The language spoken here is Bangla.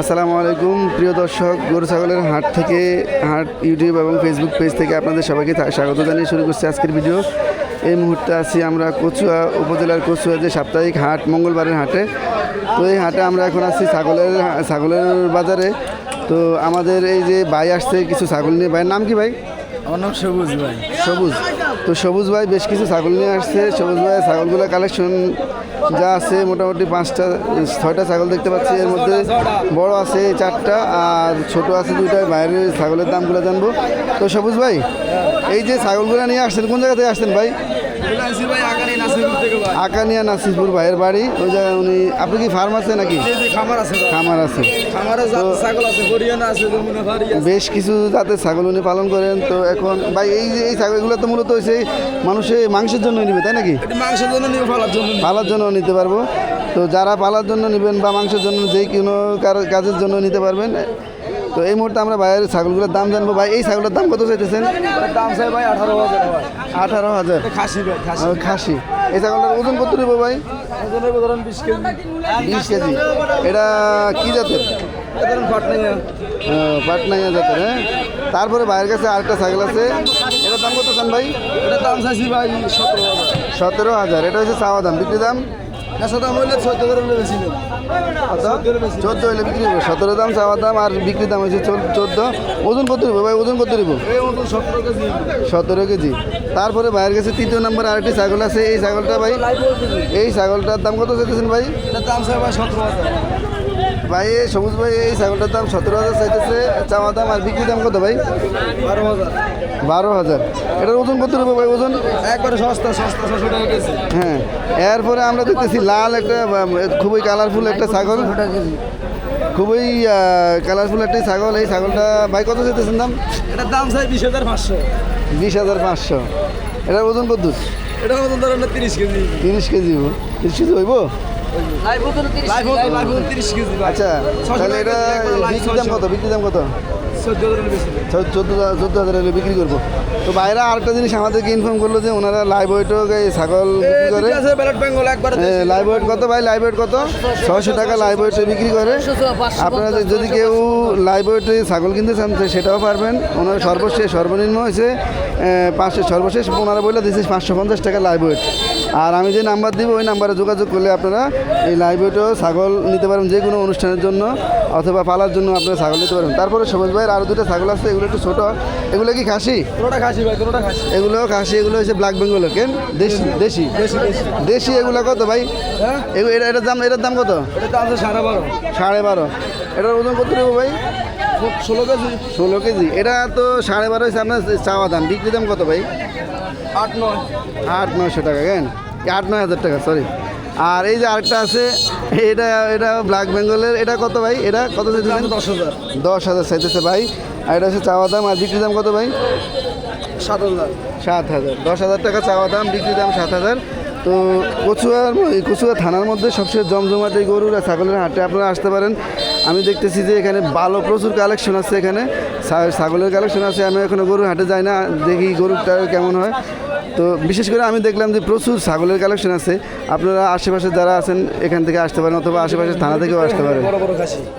আসসালামু আলাইকুম প্রিয় দর্শক গরু ছাগলের হাট থেকে হাট ইউটিউব এবং ফেসবুক পেজ থেকে আপনাদের সবাইকে স্বাগত জানিয়ে শুরু করছি আজকের ভিডিও এই মুহূর্তে আছি আমরা কচুয়া উপজেলার কচুয়া যে সাপ্তাহিক হাট মঙ্গলবারের হাটে। তো এই হাটে আমরা এখন আছি ছাগলের ছাগলের বাজারে। তো আমাদের এই যে ভাই আসছে কিছু ছাগল নিয়ে। ভাইয়ের নাম কি ভাই? আমার নাম সবুজ ভাই। সবুজ। তো সবুজ ভাই বেশ কিছু ছাগল নিয়ে আসছে। সবুজ ভাই ছাগলগুলো কালেকশন যা আছে মোটামুটি পাঁচটা, ছয়টা ছাগল দেখতে পাচ্ছি। এর মধ্যে বড় আছে চারটা আর ছোট আছে দুইটা। বাইরের ছাগলের দামগুলো জানব। তো সবুজ ভাই, এই যে ছাগলগুলো নিয়ে আসছেন, কোন জায়গা থেকে আসছেন ভাই? আকানিয়া নাসিরপুর ভাইয়ের বাড়ি। ওই জায়গায় উনি আপনি কি ফার্ম আছে নাকি? খামার আছে খামার বেশ কিছু জাতের ছাগল উনি পালন করেন। তো এখন ভাই এই যে এই ছাগলগুলো তো মূলত হচ্ছে মানুষে মাংসের জন্য নিবে তাই নাকি? মাংসের জন্য ফলার জন্য পালার জন্য নিতে পারব। তো যারা পালার জন্য নেবেন বা মাংসের জন্য যে কোনো কাজের জন্য নিতে পারবেন তো এই মুহূর্তে আমরা বাইরের ছাগলগুলোর দাম জানব। ভাই এই ছাগলের দাম কত চাইতেছেন? দাম চাই ভাই আঠারো হাজার আঠারো হাজার। খাসি খাসি। এই ছাগলটার ওজন কত নেব ভাই? বিশ কেজি। বিশ কেজি। এটা কি জাতের? এটা পাটনাইয়া। জাতের হ্যাঁ? তারপরে বাইরের কাছে আরেকটা ছাগল আছে। এটার দাম কত চান ভাই? এটার দাম চাইছি ভাই সতেরো হাজার। সতেরো হাজার। এটা হচ্ছে চাওয়া দাম। বিক্রি দাম? একশো দাম হইলে চোদ্দ করে বেশি চোদ্দ হলে বিক্রি হবে সতেরো দাম চাওয়ার দাম আর বিক্রি দাম হয়েছে চোদ্দ ওজন কত দিব ভাই? ওজন কত দিব সতেরো কেজি তারপরে ভাইয়ের কাছে তৃতীয় নম্বর আরেকটি ছাগল আছে। এই ছাগলটা ভাই এই ছাগলটার দাম কত চাইতেছেন ভাই? দাম সতেরো হাজার। ভাই সবুজ ভাই এই ছাগলটার দাম সতেরো হাজার চাইতেছে। চাওয়া দাম আর বিক্রি দাম কত ভাই? বারো হাজার। বারো হাজার। এটার ওজন কত নেব ভাই ওজন? একবারে সস্তা সস্তা ছশো টাকা কেজি। হ্যাঁ এরপরে আমরা দেখতেছি লাল একটা খুবই কালারফুল একটা ছাগল। খুবই কালারফুল একটা ছাগল। এই ছাগলটা ভাই কত চাইতেছেন দাম? এটার দাম চাই বিশ হাজার পাঁচশো। বিশ হাজার পাঁচশো। এটার ওজন কত? এটা মতন ধরেন তিরিশ কেজি। তিরিশ কেজি। তিরিশ কেজি হইব? আচ্ছা তাহলে এটা বিক্রি দাম কত? বিক্রি দাম কত? চোদ্দ হাজার চোদ্দ চোদ্দ হাজার হলে বিক্রি করব। তো বাইরে আরেকটা জিনিস আমাদেরকে ইনফর্ম করল যে ওনারা লাইভ ওয়েটও ছাগল বিক্রি করে। আছে ব্যালেট বেঙ্গল একবার লাইভ ওয়েট কত ভাই? লাইভ ওয়েট কত? ছয়শো টাকা লাইভ ওয়েটে বিক্রি করে। আপনারা যদি কেউ লাইভ ওয়েটে ছাগল কিনতে চান তো সেটাও পারবেন। ওনার সর্বশেষ সর্বনিম্ন হয়েছে পাঁচশো সর্বশেষ ওনারা বলে দিয়েছে পাঁচশো পঞ্চাশ টাকা লাইভ ওয়েট আর আমি যে নাম্বার দিব ওই নাম্বারে যোগাযোগ করলে আপনারা এই লাইভ ছাগল নিতে পারেন যে কোনো অনুষ্ঠানের জন্য অথবা পালার জন্য আপনারা ছাগল নিতে পারেন। তারপরে সবুজ ভাইয়ের আরও দুটো ছাগল আছে এগুলো একটু ছোটো। এগুলো কি খাসি? কোনোটা খাসি ভাই কোনোটা খাসি। এগুলো খাসি এগুলো হচ্ছে ব্ল্যাক বেঙ্গলের কেন? দেশি দেশি? দেশি এগুলো কত ভাই? হ্যাঁ? এটা এটার দাম এটার দাম কত? এটা দাম সাড়ে বারো। সাড়ে বারো। এটার ওজন কত দেবো ভাই? ষোলো কেজি। ষোলো কেজি। এটা তো সাড়ে বারো হচ্ছে আপনার চাওয়া দাম। বিক্রি দাম কত ভাই? আট নয়। আট নয়শো টাকা কেন? আট নয় হাজার টাকা সরি আর এই যে আরেকটা আছে এটা এটা ব্ল্যাক বেঙ্গলের এটা কত ভাই? এটা কত চাইতেছেন? দশ হাজার। দশ হাজার চাইতেছে ভাই। আর এটা হচ্ছে চাওয়া দাম আর বিক্রি দাম কত ভাই? সাত হাজার। সাত হাজার। দশ হাজার টাকা চাওয়া দাম বিক্রি দাম সাত হাজার। তো কচুয়ার কচুয়া থানার মধ্যে সবচেয়ে জমজমাট এই গরুর আর ছাগলের হাটে আপনারা আসতে পারেন। আমি দেখতেছি যে এখানে ভালো প্রচুর কালেকশন আছে এখানে। ছাগলের কালেকশন আছে, আমি এখনও গরুর হাটে যাই না, দেখি গরুটা কেমন হয়। তো বিশেষ করে আমি দেখলাম যে প্রচুর ছাগলের কালেকশন আছে। আপনারা আশেপাশে যারা আছেন, এখান থেকে আসতে পারেন অথবা আশেপাশে থানা থেকেও আসতে পারেন।